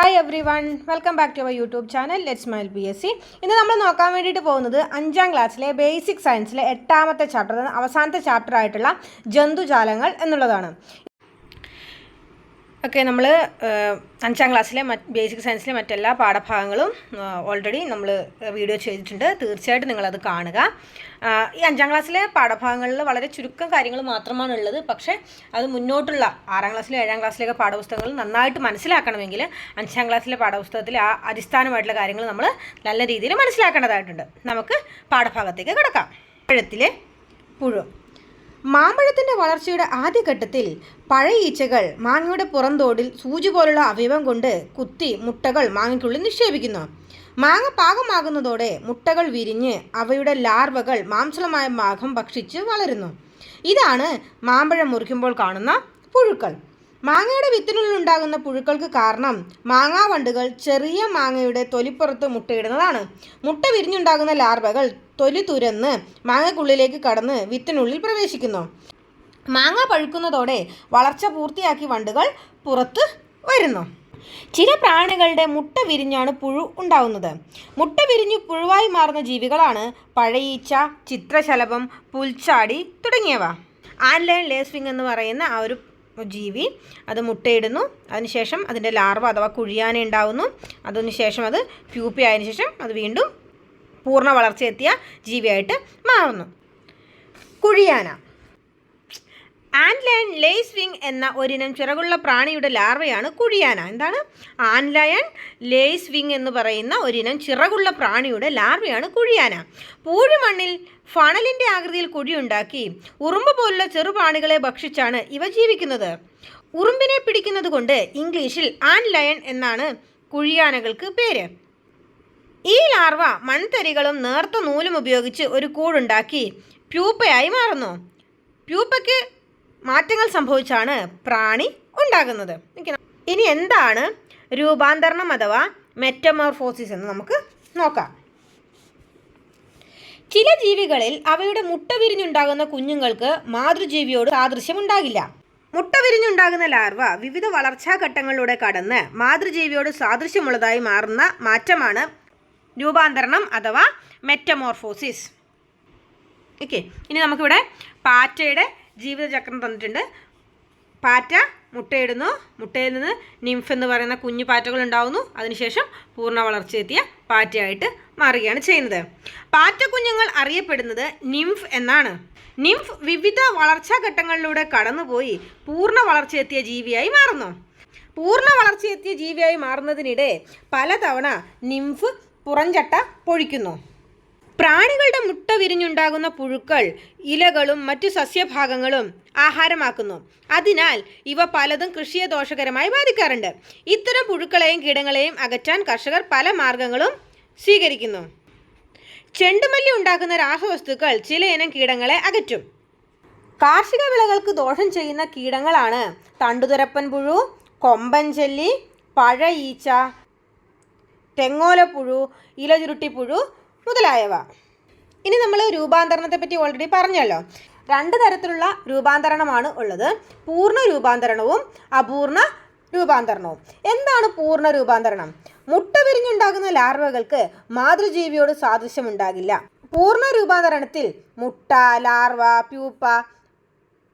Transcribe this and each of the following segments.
Hi everyone welcome back to our YouTube channel let's mile B S C ഇന്ന് നമ്മൾ നോക്കാൻ വേണ്ടിയിട്ട് പോകുന്നത് അഞ്ചാം ക്ലാസ്സിലെ ബേസിക് സയൻസിലെ എട്ടാമത്തെ ചാപ്റ്റർ അവസാനത്തെ ചാപ്റ്റർ ആയിട്ടുള്ള ജന്തുജാലങ്ങൾ എന്നുള്ളതാണ്. ഓക്കെ നമ്മൾ അഞ്ചാം ക്ലാസ്സിലെ ബേസിക് സയൻസിലെ മറ്റെല്ലാ പാഠഭാഗങ്ങളും ഓൾറെഡി നമ്മൾ വീഡിയോ ചെയ്തിട്ടുണ്ട്. തീർച്ചയായിട്ടും നിങ്ങളത് കാണുക. ഈ അഞ്ചാം ക്ലാസ്സിലെ പാഠഭാഗങ്ങളിൽ വളരെ ചുരുക്കം കാര്യങ്ങൾ മാത്രമാണ് ഉള്ളത് പക്ഷേ അത് മുന്നോട്ടുള്ള ആറാം ക്ലാസ്സിലെ ഏഴാം ക്ലാസ്സിലേക്ക് പാഠപുസ്തകങ്ങൾ നന്നായിട്ട് മനസ്സിലാക്കണമെങ്കിൽ അഞ്ചാം ക്ലാസ്സിലെ പാഠപുസ്തകത്തിൽ ആ അടിസ്ഥാനമായിട്ടുള്ള കാര്യങ്ങൾ നമ്മൾ നല്ല രീതിയിൽ മനസ്സിലാക്കേണ്ടതായിട്ടുണ്ട്. നമുക്ക് പാഠഭാഗത്തേക്ക് കിടക്കാം. പഴത്തിലെ പുഴു. മാമ്പഴത്തിന്റെ വളർച്ചയുടെ ആദ്യഘട്ടത്തിൽ പഴയ ഈച്ചകൾ മാങ്ങയുടെ പുറന്തോടിൽ സൂചി പോലുള്ള അവയവം കൊണ്ട് കുത്തി മുട്ടകൾ മാങ്ങയ്ക്കുള്ളിൽ നിക്ഷേപിക്കുന്നു. മാങ്ങ പാകമാകുന്നതോടെ മുട്ടകൾ വിരിഞ്ഞ് അവയുടെ ലാർവകൾ മാംസളമായ ഭാഗം ഭക്ഷിച്ച് വളരുന്നു. ഇതാണ് മാമ്പഴം മുറിക്കുമ്പോൾ കാണുന്ന പുഴുക്കൾ. മാങ്ങയുടെ വിത്തിനുള്ളിൽ ഉണ്ടാകുന്ന പുഴുക്കൾക്ക് കാരണം മാങ്ങാവണ്ടുകൾ ചെറിയ മാങ്ങയുടെ തൊലിപ്പുറത്ത് മുട്ടയിടുന്നതാണ്. മുട്ട വിരിഞ്ഞുണ്ടാകുന്ന ലാർവകൾ തൊലി തുരന്ന് മാങ്ങക്കുള്ളിലേക്ക് കടന്ന് വിത്തിനുള്ളിൽ പ്രവേശിക്കുന്നു. മാങ്ങ പഴുക്കുന്നതോടെ വളർച്ച പൂർത്തിയാക്കി വണ്ടുകൾ പുറത്ത് വരുന്നു. ചില പ്രാണികളുടെ മുട്ട വിരിഞ്ഞാണ് പുഴു ഉണ്ടാവുന്നത്. മുട്ട വിരിഞ്ഞു പുഴുവായി മാറുന്ന ജീവികളാണ് പഴയീച്ച ചിത്രശലഭം പുൽച്ചാടി തുടങ്ങിയവ. ആൻലൈൻ ലേസ്വിംഗ് എന്ന് പറയുന്ന ആ ഒരു ജീവി അത് മുട്ടയിടുന്നു. അതിനുശേഷം അതിന്റെ ലാർവ അഥവാ കുഴിയാന ഉണ്ടാവുന്നു. അതിനുശേഷം അത് പ്യൂപ്പി ആയതിനു ശേഷം അത് വീണ്ടും പൂർണ വളർച്ചയെത്തിയ ജീവിയായിട്ട് മാറുന്നു. കുഴിയാന. ആൻലയൺ ലേസ് വിങ് എന്ന ഒരിനം ചിറകുള്ള പ്രാണിയുടെ ലാർവയാണ് കുഴിയാന. എന്താണ്? ആൻലയൺ ലേസ് വിങ് എന്ന് പറയുന്ന ഒരിനം ചിറകുള്ള പ്രാണിയുടെ ലാർവയാണ് കുഴിയാന. പൂഴിമണ്ണിൽ ഫണലിന്റെ ആകൃതിയിൽ കുഴിയുണ്ടാക്കി ഉറുമ്പ് പോലുള്ള ചെറുപ്രാണികളെ ഭക്ഷിച്ചാണ് ഇവ ജീവിക്കുന്നത്. ഉറുമ്പിനെ പിടിക്കുന്നത് കൊണ്ട് ഇംഗ്ലീഷിൽ ആൻലയൺ എന്നാണ് കുഴിയാനകൾക്ക് പേര്. ഈ ലാർവ മൺതരികളും നേർത്ത നൂലും ഉപയോഗിച്ച് ഒരു കൂടുണ്ടാക്കി പ്യൂപ്പയായി മാറുന്നു. പ്യൂപ്പയ്ക്ക് മാറ്റങ്ങൾ സംഭവിച്ചാണ് പ്രാണി ഉണ്ടാകുന്നത്. ഇനി എന്താണ് രൂപാന്തരണം അഥവാ മെറ്റമോർഫോസിസ് എന്ന് നമുക്ക് നോക്കാം. ചില ജീവികളിൽ അവയുടെ മുട്ട വിരിഞ്ഞുണ്ടാകുന്ന കുഞ്ഞുങ്ങൾക്ക് മാതൃജീവിയോട് സാദൃശ്യം ഉണ്ടാകില്ല മുട്ട വിരിഞ്ഞുണ്ടാകുന്ന ലാർവ വിവിധ വളർച്ചാ ഘട്ടങ്ങളിലൂടെ കടന്ന് മാതൃജീവിയോട് സാദൃശ്യമുള്ളതായി മാറുന്ന മാറ്റമാണ് രൂപാന്തരണം അഥവാ മെറ്റമോർഫോസിസ് ഓക്കെ ഇനി നമുക്കിവിടെ പാറ്റയുടെ ജീവിതചക്രം തന്നിട്ടുണ്ട്. പാറ്റ മുട്ടയിടുന്നു. മുട്ടയിൽ നിന്ന് നിംഫ് എന്ന് പറയുന്ന കുഞ്ഞു പാറ്റകൾ ഉണ്ടാവുന്നു. അതിനുശേഷം പൂർണ വളർച്ചയെത്തിയ പാറ്റയായിട്ട് മാറുകയാണ് ചെയ്യുന്നത്. പാറ്റ കുഞ്ഞുങ്ങൾ അറിയപ്പെടുന്നത് നിംഫ് എന്നാണ്. നിംഫ് വിവിധ വളർച്ചാ ഘട്ടങ്ങളിലൂടെ കടന്നുപോയി പൂർണ വളർച്ചയെത്തിയ ജീവിയായി മാറുന്നു. പൂർണ വളർച്ചയെത്തിയ ജീവിയായി മാറുന്നതിനിടെ പലതവണ നിംഫ് പുറംചട്ട പൊഴിക്കുന്നു. പ്രാണികളുടെ മുട്ട വിരിഞ്ഞുണ്ടാകുന്ന പുഴുക്കൾ ഇലകളും മറ്റു സസ്യഭാഗങ്ങളും ആഹാരമാക്കുന്നു. അതിനാൽ ഇവ പലതും കൃഷിയെ ദോഷകരമായി ബാധിക്കാറുണ്ട്. ഇത്തരം പുഴുക്കളെയും കീടങ്ങളെയും അകറ്റാൻ കർഷകർ പല മാർഗങ്ങളും സ്വീകരിക്കുന്നു. ചെണ്ടുമല്ലി ഉണ്ടാക്കുന്ന രാസവസ്തുക്കൾ ചിലയിനം കീടങ്ങളെ അകറ്റും. കാർഷിക വിളകൾക്ക് ദോഷം ചെയ്യുന്ന കീടങ്ങളാണ് തണ്ടുതുരപ്പൻ പുഴു കൊമ്പൻ ചെല്ലി പഴ ഈച്ച തെങ്ങോലപ്പുഴു ഇലചുരുട്ടിപ്പുഴു മുതലായവ. ഇനി നമ്മൾ രൂപാന്തരണത്തെ പറ്റി ഓൾറെഡി പറഞ്ഞല്ലോ. രണ്ട് തരത്തിലുള്ള രൂപാന്തരണമാണ് ഉള്ളത്. പൂർണ രൂപാന്തരണവും അപൂർണ രൂപാന്തരണവും. എന്താണ് പൂർണ രൂപാന്തരണം? മുട്ട വിരിഞ്ഞുണ്ടാകുന്ന ലാർവകൾക്ക് മാതൃജീവിയോട് സാദൃശ്യമുണ്ടാകില്ല. പൂർണ രൂപാന്തരണത്തിൽ മുട്ട ലാർവ പ്യൂപ്പ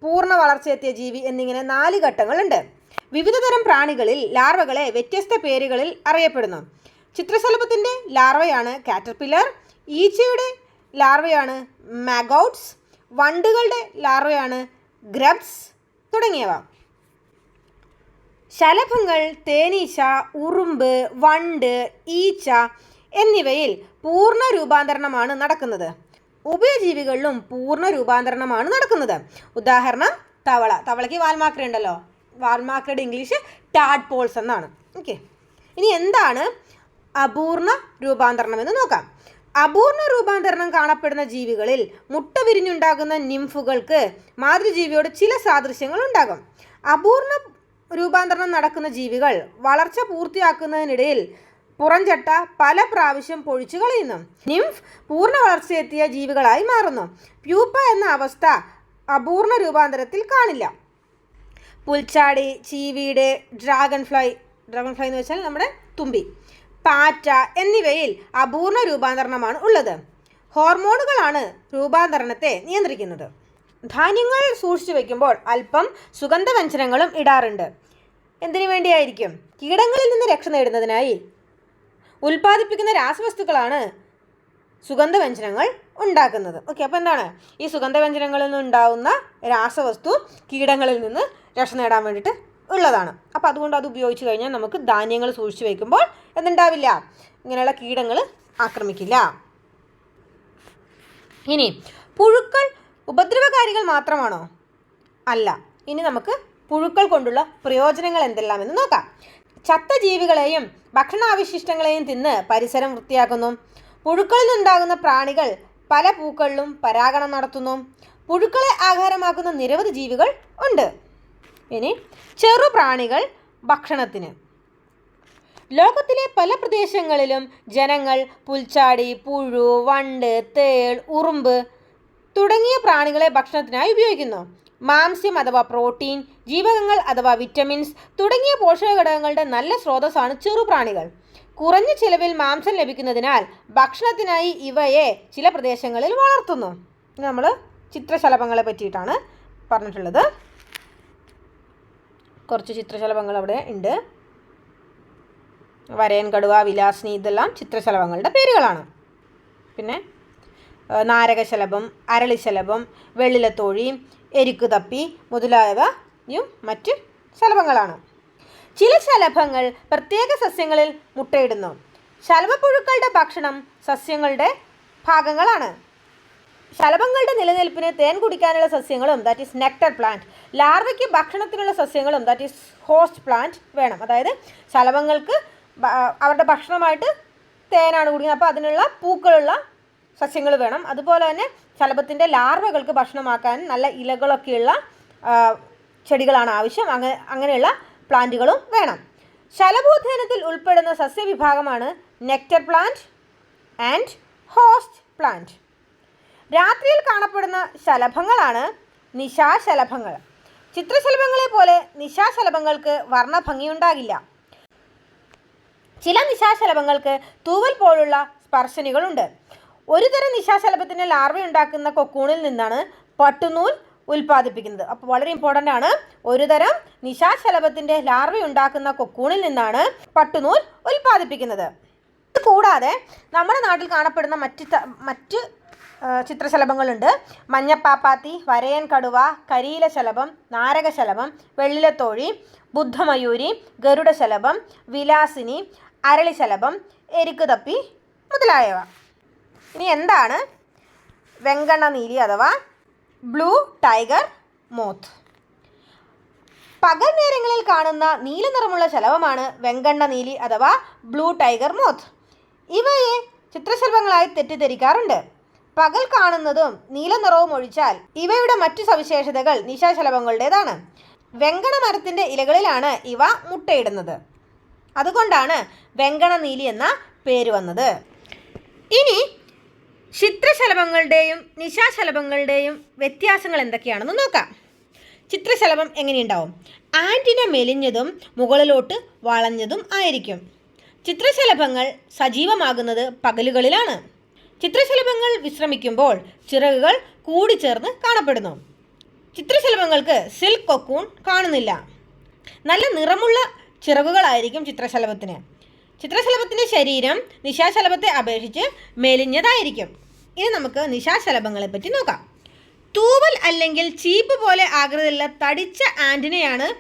പൂർണ വളർച്ചയെത്തിയ ജീവി എന്നിങ്ങനെ നാല് ഘട്ടങ്ങളുണ്ട്. വിവിധതരം പ്രാണികളിൽ ലാർവകളെ വ്യത്യസ്ത പേരുകളിൽ അറിയപ്പെടുന്നു. ചിത്രശലഭത്തിന്റെ ലാർവയാണ് കാറ്റർപില്ലർ. ഈച്ചയുടെ ലാർവയാണ് മാഗൗട്ട്സ്. വണ്ടുകളുടെ ലാർവയാണ് ഗ്രബ്സ് തുടങ്ങിയവ. ശലഭങ്ങൾ തേനീച്ച ഉറുമ്പ് വണ്ട് ഈച്ച എന്നിവയിൽ പൂർണ രൂപാന്തരണമാണ് നടക്കുന്നത്. ഉഭയജീവികളിലും പൂർണ രൂപാന്തരണമാണ് നടക്കുന്നത്. ഉദാഹരണം തവള. തവളയ്ക്ക് വാൽമാക്ര ഉണ്ടല്ലോ. വാൽമാക്രയുടെ ഇംഗ്ലീഷ് ടാഡ് പോൾസ് എന്നാണ്. ഓക്കെ. ഇനി എന്താണ് അപൂർണ രൂപാന്തരണം എന്ന് നോക്കാം. അപൂർണ രൂപാന്തരണം കാണപ്പെടുന്ന ജീവികളിൽ മുട്ട വിരിഞ്ഞുണ്ടാകുന്ന നിംഫുകൾക്ക് മാതൃജീവിയോട് ചില സാദൃശ്യങ്ങൾ ഉണ്ടാകും. അപൂർണ രൂപാന്തരണം നടക്കുന്ന ജീവികൾ വളർച്ച പൂർത്തിയാക്കുന്നതിനിടയിൽ പുറംചട്ട പല പ്രാവശ്യം പൊഴിച്ചു കളയുന്നു. നിംഫ് പൂർണ വളർച്ചയെത്തിയ ജീവികളായി മാറുന്നു. പ്യൂപ്പ എന്ന അവസ്ഥ അപൂർണ രൂപാന്തരത്തിൽ കാണില്ല. പുൽച്ചാടി ചീവീട് ഡ്രാഗൺ ഫ്ലൈ ഡ്രാഗൺ ഫ്ലൈ എന്ന് വെച്ചാൽ നമ്മുടെ തുമ്പി. പാറ്റ എന്നിവയിൽ അപൂർണ രൂപാന്തരണമാണ് ഉള്ളത്. ഹോർമോണുകളാണ് രൂപാന്തരണത്തെ നിയന്ത്രിക്കുന്നത്. ധാന്യങ്ങൾ സൂക്ഷിച്ചു വയ്ക്കുമ്പോൾ അല്പം സുഗന്ധവ്യഞ്ജനങ്ങളും ഇടാറുണ്ട്. എന്തിനു വേണ്ടിയായിരിക്കും? കീടങ്ങളിൽ നിന്ന് രക്ഷ നേടുന്നതിനായി ഉൽപ്പാദിപ്പിക്കുന്ന രാസവസ്തുക്കളാണ് സുഗന്ധവ്യഞ്ജനങ്ങൾ ഉണ്ടാക്കുന്നത്. ഓക്കെ അപ്പോൾ എന്താണ്? ഈ സുഗന്ധവ്യഞ്ജനങ്ങളിൽ നിന്നുണ്ടാവുന്ന രാസവസ്തു കീടങ്ങളിൽ നിന്ന് രക്ഷ നേടാൻ വേണ്ടിയിട്ട് ഉള്ളതാണ്. അപ്പോൾ അതുകൊണ്ട് അത് ഉപയോഗിച്ച് കഴിഞ്ഞാൽ നമുക്ക് ധാന്യങ്ങൾ സൂക്ഷിച്ച് വയ്ക്കുമ്പോൾ എന്തുണ്ടാവില്ല? ഇങ്ങനെയുള്ള കീടങ്ങൾ ആക്രമിക്കില്ല. ഇനി പുഴുക്കൾ ഉപദ്രവകാരികൾ മാത്രമാണോ? അല്ല. ഇനി നമുക്ക് പുഴുക്കൾ കൊണ്ടുള്ള പ്രയോജനങ്ങൾ എന്തെല്ലാമെന്ന് നോക്കാം. ചത്ത ജീവികളെയും ഭക്ഷണാവശിഷ്ടങ്ങളെയും തിന്ന് പരിസരം വൃത്തിയാക്കുന്നു. പുഴുക്കളിൽ നിന്നുണ്ടാകുന്ന പ്രാണികൾ പല പൂക്കളിലും പരാഗണം നടത്തുന്നു. പുഴുക്കളെ ആഹാരമാക്കുന്ന നിരവധി ജീവികൾ ഉണ്ട്. ഇനി ചെറുപ്രാണികൾ ഭക്ഷണത്തിന്. ലോകത്തിലെ പല പ്രദേശങ്ങളിലും ജനങ്ങൾ പുൽച്ചാടി പുഴു വണ്ട് തേൾ ഉറുമ്പ് തുടങ്ങിയ പ്രാണികളെ ഭക്ഷണത്തിനായി ഉപയോഗിക്കുന്നു. മാംസ്യം അഥവാ പ്രോട്ടീൻ ജീവകങ്ങൾ അഥവാ വിറ്റമിൻസ് തുടങ്ങിയ പോഷക ഘടകങ്ങളുടെ നല്ല സ്രോതസ്സാണ് ചെറുപ്രാണികൾ. കുറഞ്ഞ ചിലവിൽ മാംസം ലഭിക്കുന്നതിനാൽ ഭക്ഷണത്തിനായി ഇവയെ ചില പ്രദേശങ്ങളിൽ വളർത്തുന്നു. നമ്മൾ ചിത്രശലഭങ്ങളെ പറ്റിയിട്ടാണ് പറഞ്ഞിട്ടുള്ളത്. കുറച്ച് ചിത്രശലഭങ്ങൾ അവിടെ ഉണ്ട്. വരയൻ കടുവ വിലാസിനി ഇതെല്ലാം ചിത്രശലഭങ്ങളുടെ പേരുകളാണ്. പിന്നെ നാരകശലഭം അരളിശലഭം വെള്ളിലത്തോഴി എരിക്കുതപ്പി മുതലായവയും മറ്റ് ശലഭങ്ങളാണ്. ചില ശലഭങ്ങൾ പ്രത്യേക സസ്യങ്ങളിൽ മുട്ടയിടുന്നു. ശലഭപ്പുഴുക്കളുടെ ഭക്ഷണം സസ്യങ്ങളുടെ ഭാഗങ്ങളാണ്. ശലഭങ്ങളുടെ നിലനിൽപ്പിന് തേൻ കുടിക്കാനുള്ള സസ്യങ്ങളും ദാറ്റ് ഈസ് നെക്ടർ പ്ലാന്റ് ലാർവയ്ക്ക് ഭക്ഷണത്തിനുള്ള സസ്യങ്ങളും ദാറ്റ് ഈസ് ഹോസ്റ്റ് പ്ലാന്റ് വേണം. അതായത് ശലഭങ്ങൾക്ക് അവരുടെ ഭക്ഷണമായിട്ട് തേനാണ് കുടിക്കുന്നത്. അപ്പോൾ അതിനുള്ള പൂക്കളുള്ള സസ്യങ്ങൾ വേണം. അതുപോലെ തന്നെ ശലഭത്തിന്റെ ലാർവകൾക്ക് ഭക്ഷണമാക്കാൻ നല്ല ഇലകളൊക്കെയുള്ള ചെടികളാണ് ആവശ്യം. അങ്ങനെ അങ്ങനെയുള്ള പ്ലാന്റുകളും വേണം. ശലഭോദ്യാനത്തിൽ ഉൾപ്പെടുന്ന സസ്യവിഭാഗമാണ് nectar plant and host plant രാത്രിയിൽ കാണപ്പെടുന്ന ശലഭങ്ങളാണ് നിശാശലഭങ്ങൾ. ചിത്രശലഭങ്ങളെ പോലെ നിശാശലഭങ്ങൾക്ക് വർണഭംഗിയുണ്ടാകില്ല. ചില നിശാശലഭങ്ങൾക്ക് തൂവൽ പോലുള്ള സ്പർശനികളുണ്ട്. ഒരു തരം നിശാശലഭത്തിന് ലാർവ ഉണ്ടാക്കുന്ന കൊക്കൂണിൽ നിന്നാണ് പട്ടുനൂൽ ഉൽപ്പാദിപ്പിക്കുന്നത്. അപ്പോൾ വളരെ ഇമ്പോർട്ടന്റ് ആണ്. ഒരു തരം നിശാശലഭത്തിന്റെ ലാർവ ഉണ്ടാക്കുന്ന കൊക്കൂണിൽ നിന്നാണ് പട്ടുനൂൽ ഉൽപ്പാദിപ്പിക്കുന്നത്. കൂടാതെ നമ്മുടെ നാട്ടിൽ കാണപ്പെടുന്ന മറ്റ് മറ്റ് ചിത്രശലഭങ്ങളുണ്ട്. മഞ്ഞപ്പാപ്പാത്തി വരയൻ കടുവ കരീലശലഭം നാരകശലഭം വെള്ളിലത്തോഴി ബുദ്ധമയൂരി ഗരുഡശലഭം വിലാസിനി അരളിശലഭം എരിക്കുതപ്പി മുതലായവ. ഇനി എന്താണ്? വെങ്കണ്ണനീലി അഥവാ ബ്ലൂ ടൈഗർ മോത്ത്. പകൽ നേരങ്ങളിൽ കാണുന്ന നീല നിറമുള്ള ശലഭമാണ് വെങ്കണ്ണ നീലി അഥവാ ബ്ലൂ ടൈഗർ മോത്ത്. ഇവയെ ചിത്രശലഭങ്ങളായി തെറ്റിദ്ധരിക്കാറുണ്ട്. പകൽ കാണുന്നതും നീലനിറവും ഒഴിച്ചാൽ ഇവയുടെ മറ്റു സവിശേഷതകൾ നിശാശലഭങ്ങളുടേതാണ് വെങ്കണ മരത്തിന്റെ ഇലകളിലാണ് ഇവ മുട്ടയിടുന്നത്. അതുകൊണ്ടാണ് വെങ്കണ നീലി എന്ന പേര് വന്നത്. ഇനി ചിത്രശലഭങ്ങളുടെയും നിശാശലഭങ്ങളുടെയും വ്യത്യാസങ്ങൾ എന്തൊക്കെയാണെന്ന് നോക്കാം. ചിത്രശലഭം എങ്ങനെയുണ്ടാവും? ആന്റിന മെലിഞ്ഞതും മുകളിലോട്ട് വളഞ്ഞതും ആയിരിക്കും. ചിത്രശലഭങ്ങൾ സജീവമാകുന്നത് പകലുകളിലാണ്. ചിത്രശലഭങ്ങൾ വിശ്രമിക്കുമ്പോൾ ചിറകുകൾ കൂടിച്ചേർന്ന് കാണപ്പെടുന്നു. ചിത്രശലഭങ്ങൾക്ക് സിൽക്ക് കൊക്കൂൺ കാണുന്നില്ല. നല്ല നിറമുള്ള ചിറകുകളായിരിക്കും ചിത്രശലഭത്തിന്. ചിത്രശലഭത്തിന്റെ ശരീരം നിശാശലഭത്തെ അപേക്ഷിച്ച് മെലിഞ്ഞതായിരിക്കും. ഇനി നമുക്ക് നിശാശലഭങ്ങളെ പറ്റി നോക്കാം. തൂവൽ അല്ലെങ്കിൽ ചീപ്പ് പോലെ ആകൃതിയുള്ള തടിച്ച ആന്റിനയാണ്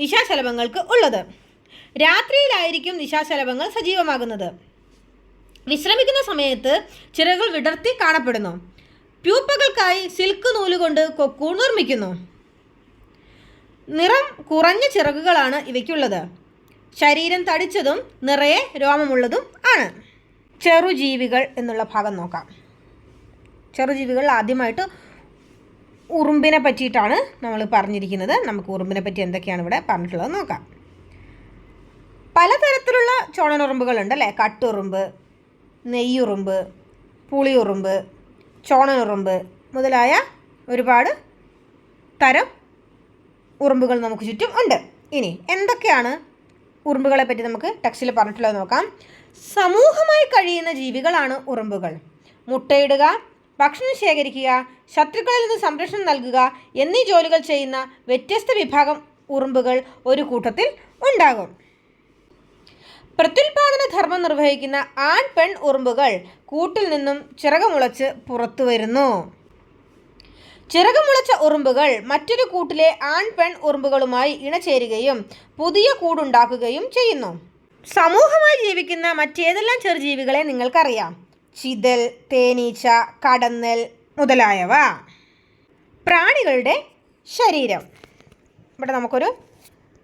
നിശാശലഭങ്ങൾക്ക് ഉള്ളത്. രാത്രിയിലായിരിക്കും നിശാശലഭങ്ങൾ സജീവമാകുന്നത്. വിശ്രമിക്കുന്ന സമയത്ത് ചിറകൾ വിടർത്തി കാണപ്പെടുന്നു. പ്യൂപ്പകൾക്കായി സിൽക്ക് നൂലുകൊണ്ട് കൊക്കൂൺ നിർമ്മിക്കുന്നു നിറം കുറഞ്ഞ ചിറകുകളാണ് ഇവയ്ക്കുള്ളത്. ശരീരം തടിച്ചതും നിറയെ രോമമുള്ളതും ആണ്. ചെറുജീവികൾ എന്നുള്ള ഭാഗം നോക്കാം. ചെറുജീവികൾ ആദ്യമായിട്ട് ഉറുമ്പിനെ പറ്റിയിട്ടാണ് നമ്മൾ പറഞ്ഞിരിക്കുന്നത്. നമുക്ക് ഉറുമ്പിനെ പറ്റി എന്തൊക്കെയാണ് ഇവിടെ പറഞ്ഞിട്ടുള്ളത് നോക്കാം. പലതരത്തിലുള്ള ചോണനുറുമ്പുകളുണ്ട് അല്ലേ? കട്ടുറുമ്പ് നെയ്യുറുമ്പ് പുളിയുറുമ്പ് ചോണയുറുമ്പ് മുതലായ ഒരുപാട് തരം ഉറുമ്പുകൾ നമുക്ക് ചുറ്റും ഉണ്ട്. ഇനി എന്തൊക്കെയാണ് ഉറുമ്പുകളെ പറ്റി നമുക്ക് ടെക്സ്റ്റിൽ പറഞ്ഞിട്ടുള്ളത് നോക്കാം. സമൂഹമായി കഴിയുന്ന ജീവികളാണ് ഉറുമ്പുകൾ. മുട്ടയിടുക ഭക്ഷണം ശേഖരിക്കുക ശത്രുക്കളിൽ നിന്ന് സംരക്ഷണം നൽകുക എന്നീ ജോലികൾ ചെയ്യുന്ന വ്യത്യസ്ത വിഭാഗം ഉറുമ്പുകൾ ഒരു കൂട്ടത്തിൽ ഉണ്ടാകും. പ്രത്യുൽപാദന ധർമ്മം നിർവഹിക്കുന്ന ആൺ പെൺ ഉറുമ്പുകൾ കൂട്ടിൽ നിന്നും ചിറകുമുളച്ച് പുറത്തു വരുന്നു. ചിറകുമുളച്ച ഉറുമ്പുകൾ മറ്റൊരു കൂട്ടിലെ ആൺ പെൺ ഉറുമ്പുകളുമായി ഇണചേരുകയും പുതിയ കൂടുണ്ടാക്കുകയും ചെയ്യുന്നു. സമൂഹമായി ജീവിക്കുന്ന മറ്റേതെല്ലാം ചെറുജീവികളെ നിങ്ങൾക്കറിയാം. ചിതൽ തേനീച്ച കടന്നൽ മുതലായവ. പ്രാണികളുടെ ശരീരം. ഇവിടെ നമുക്കൊരു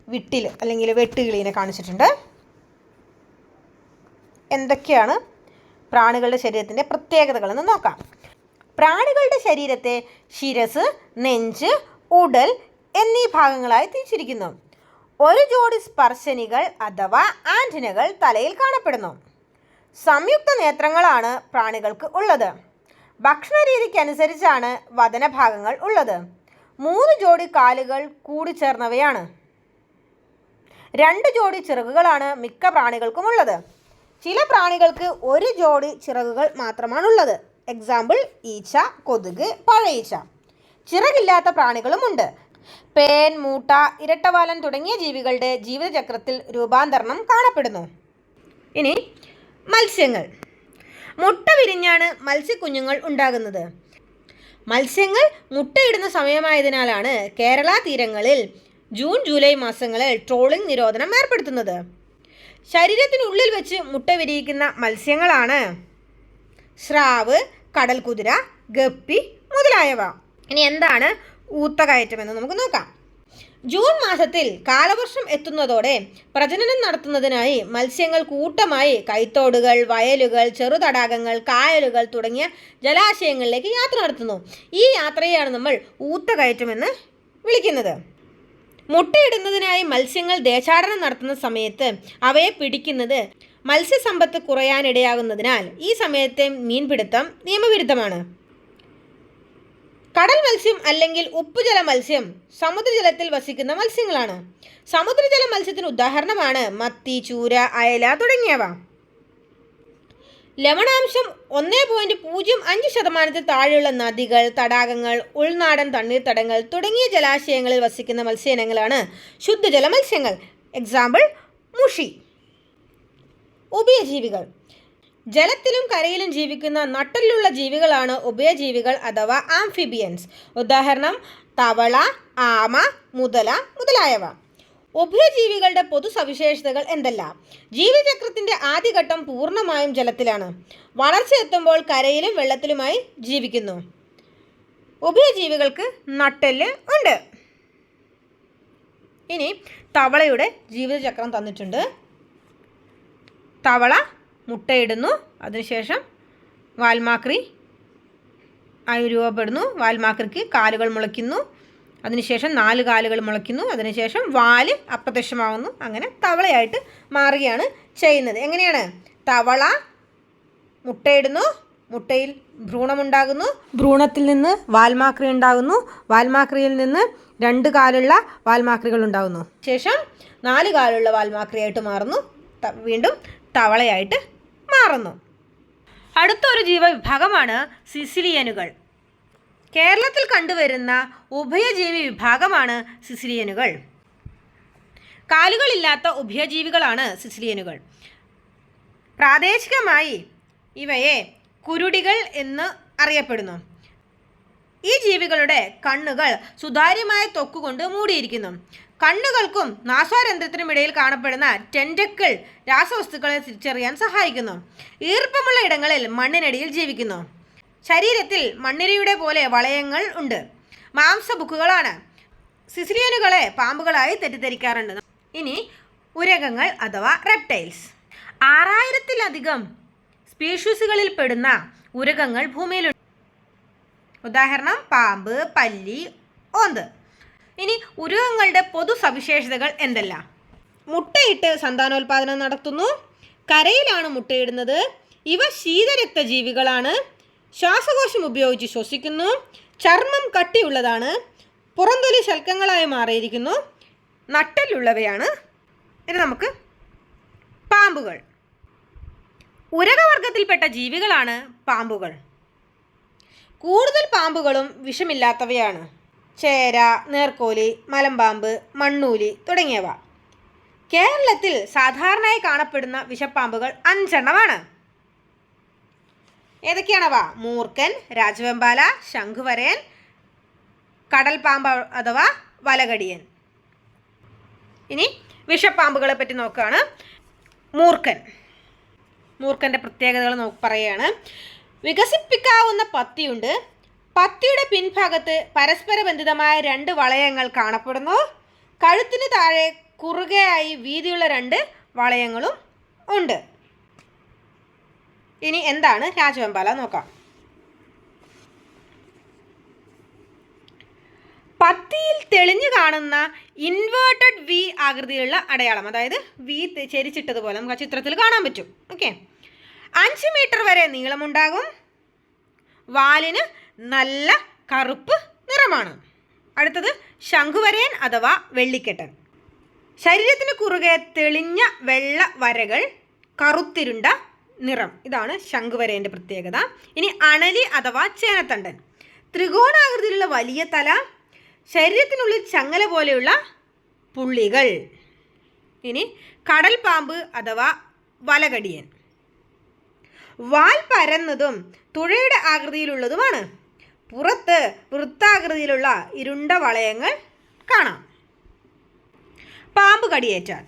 വിട്ടിൽ അല്ലെങ്കിൽ വെട്ടുകിളീനെ കാണിച്ചിട്ടുണ്ട്. എന്തൊക്കെയാണ് പ്രാണികളുടെ ശരീരത്തിന്റെ പ്രത്യേകതകളെന്ന് നോക്കാം. പ്രാണികളുടെ ശരീരത്തെ ശിരസ് നെഞ്ച് ഉടൽ എന്നീ ഭാഗങ്ങളായി തിരിച്ചിരിക്കുന്നു. ഒരു ജോഡി സ്പർശനികൾ അഥവാ ആന്റിനകൾ തലയിൽ കാണപ്പെടുന്നു. സംയുക്ത നേത്രങ്ങളാണ് പ്രാണികൾക്ക് ഉള്ളത്. ഭക്ഷണ രീതിക്കനുസരിച്ചാണ് വദനഭാഗങ്ങൾ ഉള്ളത്. മൂന്ന് ജോഡി കാലുകൾ കൂടിച്ചേർന്നവയാണ് രണ്ട് ജോഡി ചിറകുകളാണ് മിക്ക പ്രാണികൾക്കും ഉള്ളത്. ചില പ്രാണികൾക്ക് ഒരു ജോഡി ചിറകുകൾ മാത്രമാണുള്ളത്. എക്സാമ്പിൾ ഈച്ച കൊതുക് പഴയീച്ച. ചിറകില്ലാത്ത പ്രാണികളുമുണ്ട്. പേൻ മൂട്ട ഇരട്ടവാലൻ തുടങ്ങിയ ജീവികളുടെ ജീവിതചക്രത്തിൽ രൂപാന്തരണം കാണപ്പെടുന്നു. ഇനി മത്സ്യങ്ങൾ. മുട്ട വിരിഞ്ഞാണ് മത്സ്യക്കുഞ്ഞുങ്ങൾ ഉണ്ടാകുന്നത്. മത്സ്യങ്ങൾ മുട്ടയിടുന്ന സമയമായതിനാലാണ് കേരള തീരങ്ങളിൽ ജൂൺ ജൂലൈ മാസങ്ങളിൽ ട്രോളിംഗ് നിരോധനം ഏർപ്പെടുത്തുന്നത്. ശരീരത്തിനുള്ളിൽ വെച്ച് മുട്ട വിരിയിക്കുന്ന മത്സ്യങ്ങളാണ്. സ്രാവ് കടൽകുതിര ഗപ്പി മുതലായവ. ഇനി എന്താണ് ഊത്തകയറ്റം എന്ന് നമുക്ക് നോക്കാം. ജൂൺ മാസത്തിൽ കാലവർഷം എത്തുന്നതോടെ പ്രജനനം നടത്തുന്നതിനായി മത്സ്യങ്ങൾ കൂട്ടമായി കൈത്തോടുകൾ വയലുകൾ ചെറുതടാകങ്ങൾ കായലുകൾ തുടങ്ങിയ ജലാശയങ്ങളിലേക്ക് യാത്ര നടത്തുന്നു. ഈ യാത്രയെയാണ് നമ്മൾ ഊത്തകയറ്റം എന്ന് വിളിക്കുന്നത്. മുട്ടയിടുന്നതിനായി മത്സ്യങ്ങൾ ദേശാടനം നടത്തുന്ന സമയത്ത് അവയെ പിടിക്കുന്നത് മത്സ്യസമ്പത്ത് കുറയാനിടയാകുന്നതിനാൽ ഈ സമയത്തെ മീൻപിടുത്തം നിയമവിരുദ്ധമാണ്. കടൽ മത്സ്യം അല്ലെങ്കിൽ ഉപ്പുജല മത്സ്യം സമുദ്രജലത്തിൽ വസിക്കുന്ന മത്സ്യങ്ങളാണ്. സമുദ്രജല മത്സ്യത്തിന് ഉദാഹരണമാണ് മത്തി ചൂര അയല തുടങ്ങിയവ. ലവണാംശം ഒന്നേ പോയിന്റ് പൂജ്യം അഞ്ച് ശതമാനത്തിൽ താഴെയുള്ള നദികൾ തടാകങ്ങൾ ഉൾനാടൻ തണ്ണീർത്തടങ്ങൾ തുടങ്ങിയ ജലാശയങ്ങളിൽ വസിക്കുന്ന മത്സ്യയിനങ്ങളാണ് ശുദ്ധജല മത്സ്യങ്ങൾ എക്സാമ്പിൾ മുഷി. ഉഭയജീവികൾ. ജലത്തിലും കരയിലും ജീവിക്കുന്ന നട്ടലിലുള്ള ജീവികളാണ് ഉഭയജീവികൾ അഥവാ ആംഫിബിയൻസ്. ഉദാഹരണം തവള ആമ മുതല മുതലായവ. ഉഭയജീവികളുടെ പൊതു സവിശേഷതകൾ എന്തെല്ലാം? ജീവിതചക്രത്തിന്റെ ആദ്യഘട്ടം പൂർണമായും ജലത്തിലാണ്. വളർച്ച എത്തുമ്പോൾ കരയിലും വെള്ളത്തിലുമായി ജീവിക്കുന്നു. ഉഭയജീവികൾക്ക് നട്ടെല്ല് ഉണ്ട്. ഇനി തവളയുടെ ജീവിതചക്രം തന്നിട്ടുണ്ട്. തവള മുട്ടയിടുന്നു. അതിനുശേഷം വാൽമാക്രി രൂപപ്പെടുന്നു. വാൽമാക്രിക്ക് കാലുകൾ മുളയ്ക്കുന്നു. അതിനുശേഷം നാല് കാലുകൾ മുളയ്ക്കുന്നു. അതിനുശേഷം വാൽ അപ്രത്യക്ഷമാവുന്നു. അങ്ങനെ തവളയായിട്ട് മാറുകയാണ് ചെയ്യുന്നത്. എങ്ങനെയാണ്? തവള മുട്ടയിടുന്നു. മുട്ടയിൽ ഭ്രൂണമുണ്ടാകുന്നു. ഭ്രൂണത്തിൽ നിന്ന് വാൽമാക്രി ഉണ്ടാകുന്നു. വാൽമാക്രിയിൽ നിന്ന് രണ്ട് കാലുള്ള വാൽമാക്രികൾ ഉണ്ടാകുന്നു. ശേഷം നാല് കാലുള്ള വാൽമാക്രിയായിട്ട് മാറുന്നു. വീണ്ടും തവളയായിട്ട് മാറുന്നു. അടുത്തൊരു ജീവവിഭാഗമാണ് സിസിലിയനുകൾ. കേരളത്തിൽ കണ്ടുവരുന്ന ഉഭയജീവി വിഭാഗമാണ് സിസിലിയനുകൾ. കാലുകളില്ലാത്ത ഉഭയജീവികളാണ് സിസിലിയനുകൾ. പ്രാദേശികമായി ഇവയെ കുരുടികൾ എന്ന് അറിയപ്പെടുന്നു. ഈ ജീവികളുടെ കണ്ണുകൾ സുതാര്യമായ തൊക്കുകൊണ്ട് മൂടിയിരിക്കുന്നു. കണ്ണുകൾക്കും നാസാരന്ധ്രത്തിനും ഇടയിൽ കാണപ്പെടുന്ന ടെൻഡക്കിൾ രാസവസ്തുക്കളെ തിരിച്ചറിയാൻ സഹായിക്കുന്നു. ഈർപ്പമുള്ള ഇടങ്ങളിൽ മണ്ണിനടിയിൽ ജീവിക്കുന്നു. ശരീരത്തിൽ മണ്ണിരയുടെ പോലെ വളയങ്ങൾ ഉണ്ട്. മാംസബുക്കുകളാണ് സിസിലിയനുകളെ പാമ്പുകളായി തെറ്റിദ്ധരിക്കാറുണ്ട്. ഇനി ഉരകങ്ങൾ അഥവാ റെപ്റ്റൈൽസ് ആറായിരത്തിലധികം സ്പീഷീസുകളിൽ പെടുന്ന ഉരകങ്ങൾ ഭൂമിയിലുണ്ട്. ഉദാഹരണം പാമ്പ് പല്ലി ഓന്ത്. ഇനി ഉരുകങ്ങളുടെ പൊതു സവിശേഷതകൾ എന്തെല്ലാം? മുട്ടയിട്ട് സന്താനോൽപാദനം നടത്തുന്നു. കരയിലാണ് മുട്ടയിടുന്നത്. ഇവ ശീതരക്ത ജീവികളാണ് ശ്വാസകോശം ഉപയോഗിച്ച് ശ്വസിക്കുന്നു. ചർമ്മം കട്ടിയുള്ളതാണ്. പുറന്തൊലി ശൽക്കങ്ങളായി മാറിയിരിക്കുന്നു. നട്ടലുള്ളവയാണ് ഇനി നമുക്ക് പാമ്പുകൾ. ഉരകവർഗത്തിൽപ്പെട്ട ജീവികളാണ് പാമ്പുകൾ. കൂടുതൽ പാമ്പുകളും വിഷമില്ലാത്തവയാണ്. ചേര നേർക്കോലി മലമ്പാമ്പ് മണ്ണൂലി തുടങ്ങിയവ. കേരളത്തിൽ സാധാരണയായി കാണപ്പെടുന്ന വിഷപ്പാമ്പുകൾ അഞ്ചെണ്ണമാണ്. ഏതൊക്കെയാണവ മൂർക്കൻ രാജവെമ്പാല ശംഖുവരയൻ കടൽ പാമ്പ് അഥവാ വലകടിയൻ. ഇനി വിഷപ്പാമ്പുകളെ പറ്റി നോക്കുകയാണ് മൂർക്കൻ മൂർഖന്റെ പ്രത്യേകതകൾ നോക്കി പറയുകയാണ് വികസിപ്പിക്കാവുന്ന പത്തിയുണ്ട്. പത്തിയുടെ പിൻഭാഗത്ത് പരസ്പര ബന്ധിതമായ രണ്ട് വളയങ്ങൾ കാണപ്പെടുന്നു. കഴുത്തിന് താഴെ കുറുകയായി വീതിയുള്ള രണ്ട് വളയങ്ങളും ഉണ്ട്. ഇനി എന്താണ് രാജവെമ്പാല നോക്കാം. പത്തിയിൽ തെളിഞ്ഞു കാണുന്ന ഇൻവേർട്ടഡ് വി ആകൃതിയിലുള്ള അടയാളം അതായത് വി ചരിച്ചിട്ടതുപോലെ നമുക്ക് ആ ചിത്രത്തിൽ കാണാൻ പറ്റും. ഓക്കെ അഞ്ച് മീറ്റർ വരെ നീളമുണ്ടാകും. വാലിന് നല്ല കറുപ്പ് നിറമാണ്. അടുത്തത് ശംഖുവരയൻ അഥവാ വെള്ളിക്കെട്ടൻ. ശരീരത്തിന് കുറുകെ തെളിഞ്ഞ വെള്ള വരകൾ കറുത്തിരുണ്ട നിറം. ഇതാണ് ശംഖുവരേന്റെ പ്രത്യേകത. ഇനി അണലി അഥവാ ചേനത്തണ്ടൻ. ത്രികോണാകൃതിയിലുള്ള വലിയ തല ശരീരത്തിനുള്ളിൽ ചങ്ങല പോലെയുള്ള പുള്ളികൾ. ഇനി കടൽ പാമ്പ് അഥവാ വലകടിയൻ. വാൽ പരന്നതും തുഴയുടെ ആകൃതിയിലുള്ളതുമാണ്. പുറത്ത് വൃത്താകൃതിയിലുള്ള ഇരുണ്ട വളയങ്ങൾ കാണാം. പാമ്പ് കടിയേറ്റാൽ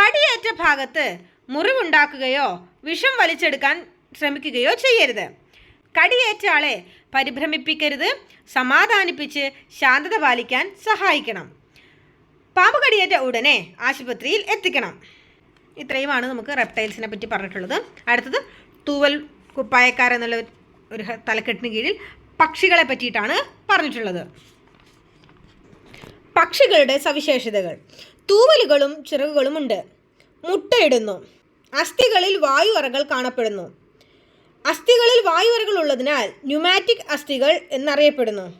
കടിയേറ്റ ഭാഗത്ത് മുറിവുണ്ടാക്കുകയോ വിഷം വലിച്ചെടുക്കാൻ ശ്രമിക്കുകയോ ചെയ്യരുത്. കടിയേറ്റ ആളെ പരിഭ്രമിപ്പിക്കരുത്. സമാധാനിപ്പിച്ച് ശാന്തത പാലിക്കാൻ സഹായിക്കണം. പാമ്പ് കടിയേറ്റ ഉടനെ ആശുപത്രിയിൽ എത്തിക്കണം. ഇത്രയുമാണ് നമുക്ക് റെപ്റ്റൈൽസിനെ പറ്റി പറഞ്ഞിട്ടുള്ളത്. അടുത്തത് തൂവൽ കുപ്പായക്കാർ എന്നുള്ള ഒരു തലക്കെട്ടിന് കീഴിൽ പക്ഷികളെ പറ്റിയിട്ടാണ് പറഞ്ഞിട്ടുള്ളത്. പക്ഷികളുടെ സവിശേഷതകൾ. തൂവലുകളും ചിറകുകളുമുണ്ട്. മുട്ടയിടുന്നു. അസ്ഥികളിൽ വായുവറകൾ കാണപ്പെടുന്നു. അസ്ഥികളിൽ വായുവറകൾ ഉള്ളതിനാൽ ന്യൂമാറ്റിക് അസ്ഥികൾ എന്നറിയപ്പെടുന്നു.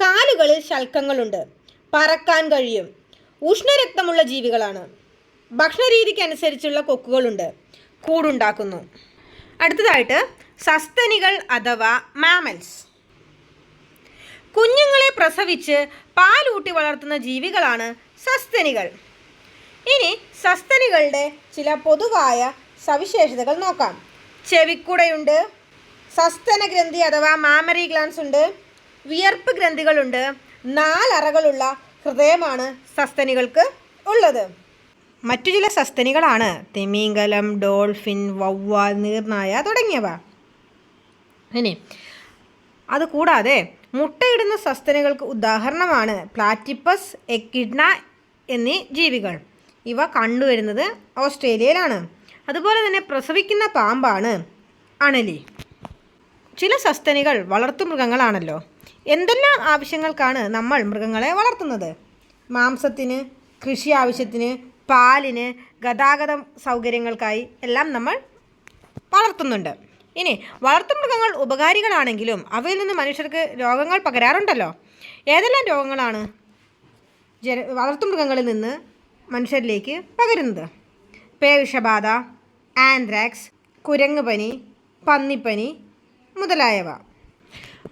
കാലുകളിൽ ശൽക്കങ്ങളുണ്ട്. പറക്കാൻ കഴിയും. ഉഷ്ണരക്തമുള്ള ജീവികളാണ്. ഭക്ഷണരീതിക്കനുസരിച്ചുള്ള കൊക്കുകളുണ്ട്. കൂടുണ്ടാക്കുന്നു. അടുത്തതായിട്ട് സസ്തനികൾ അഥവാ മാമൽസ് കുഞ്ഞുങ്ങളെ പ്രസവിച്ച് പാലൂട്ടി വളർത്തുന്ന ജീവികളാണ് സസ്തനികൾ. ഇനി സസ്തനികളുടെ ചില പൊതുവായ സവിശേഷതകൾ നോക്കാം. ചെവിക്കുടയുണ്ട് സസ്തന ഗ്രന്ഥി അഥവാ മാമറി ഗ്ലാൻസ് ഉണ്ട് വിയർപ്പ് ഗ്രന്ഥികളുണ്ട് നാലറകളുള്ള ഹൃദയമാണ് സസ്തനികൾക്ക് ഉള്ളത്. മറ്റു ചില സസ്തനികളാണ് തിമിംഗലം ഡോൾഫിൻ വവ്വാൽ നീർനായ തുടങ്ങിയവ. ഇനി അതുകൂടാതെ മുട്ടയിടുന്ന സസ്തനികൾക്ക് ഉദാഹരണമാണ് പ്ലാറ്റിപ്പസ് എക്കിഡ്ന എന്നീ ജീവികൾ. ഇവ കണ്ടുവരുന്നത് ഓസ്ട്രേലിയയിലാണ്. അതുപോലെ തന്നെ പ്രസവിക്കുന്ന പാമ്പാണ് അണലി. ചില സസ്തനികൾ വളർത്തുമൃഗങ്ങളാണല്ലോ എന്തെല്ലാം ആവശ്യങ്ങൾക്കാണ് നമ്മൾ മൃഗങ്ങളെ വളർത്തുന്നത്? മാംസത്തിന് കൃഷി ആവശ്യത്തിന് പാലിന് ഗതാഗത സൗകര്യങ്ങൾക്കായി എല്ലാം നമ്മൾ വളർത്തുന്നുണ്ട്. ഇനി വളർത്തുമൃഗങ്ങൾ ഉപകാരികളാണെങ്കിലും അവയിൽ നിന്ന് മനുഷ്യർക്ക് രോഗങ്ങൾ പകരാറുണ്ടല്ലോ. ഏതെല്ലാം രോഗങ്ങളാണ്? ജന വളർത്തുമൃഗങ്ങളിൽ നിന്ന് മനുഷ്യരിലേക്ക് പകരുന്നത്. പേവിഷബാധ ആന്ത്രാക്സ് കുരങ്ങുപനി പന്നിപ്പനി മുതലായവ.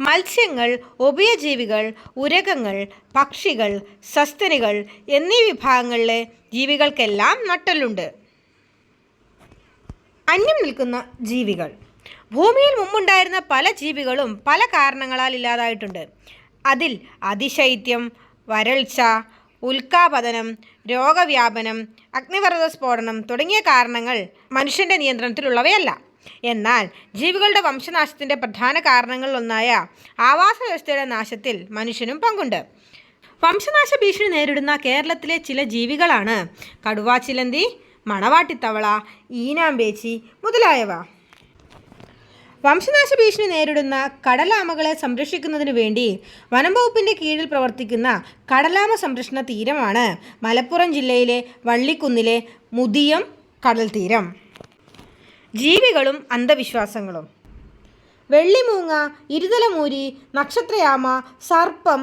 മത്സ്യങ്ങൾ ഉഭയജീവികൾ ഉരകങ്ങൾ പക്ഷികൾ സസ്തനികൾ എന്നീ വിഭാഗങ്ങളിലെ ജീവികൾക്കെല്ലാം നട്ടലുണ്ട് അന്യം നിൽക്കുന്ന ജീവികൾ. ഭൂമിയിൽ മുമ്പുണ്ടായിരുന്ന പല ജീവികളും പല കാരണങ്ങളാൽ ഇല്ലാതായിട്ടുണ്ട്. അതിൽ അതിശൈത്യം വരൾച്ച ഉൽക്കാപതനം രോഗവ്യാപനം അഗ്നിപർവത സ്ഫോടനം തുടങ്ങിയ കാരണങ്ങൾ മനുഷ്യന്റെ നിയന്ത്രണത്തിലുള്ളവയല്ല. എന്നാൽ ജീവികളുടെ വംശനാശത്തിന്റെ പ്രധാന കാരണങ്ങളിലൊന്നായ ആവാസ വ്യവസ്ഥയുടെ നാശത്തിൽ മനുഷ്യനും പങ്കുണ്ട്. വംശനാശ ഭീഷണി നേരിടുന്ന കേരളത്തിലെ ചില ജീവികളാണ് കടുവാച്ചിലന്തി മണവാട്ടിത്തവള ഈനാമ്പേച്ചി മുതലായവ. വംശനാശ ഭീഷണി നേരിടുന്ന കടലാമകളെ സംരക്ഷിക്കുന്നതിന് വേണ്ടി വനംവകുപ്പിന്റെ കീഴിൽ പ്രവർത്തിക്കുന്ന കടലാമ സംരക്ഷണ തീരമാണ് മലപ്പുറം ജില്ലയിലെ വള്ളിക്കുന്നിലെ മുതിയം കടൽ തീരം. ജീവികളും അന്ധവിശ്വാസങ്ങളും. വെള്ളിമൂങ്ങ ഇരുതലമൂരി നക്ഷത്രയാമ സർപ്പം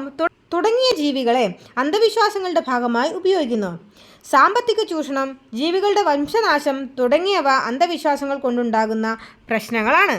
തുടങ്ങിയ ജീവികളെ അന്ധവിശ്വാസങ്ങളുടെ ഭാഗമായി ഉപയോഗിക്കുന്നു. സാമ്പത്തിക ചൂഷണം ജീവികളുടെ വംശനാശം തുടങ്ങിയവ അന്ധവിശ്വാസങ്ങൾ കൊണ്ടുണ്ടാകുന്ന പ്രശ്നങ്ങളാണ്.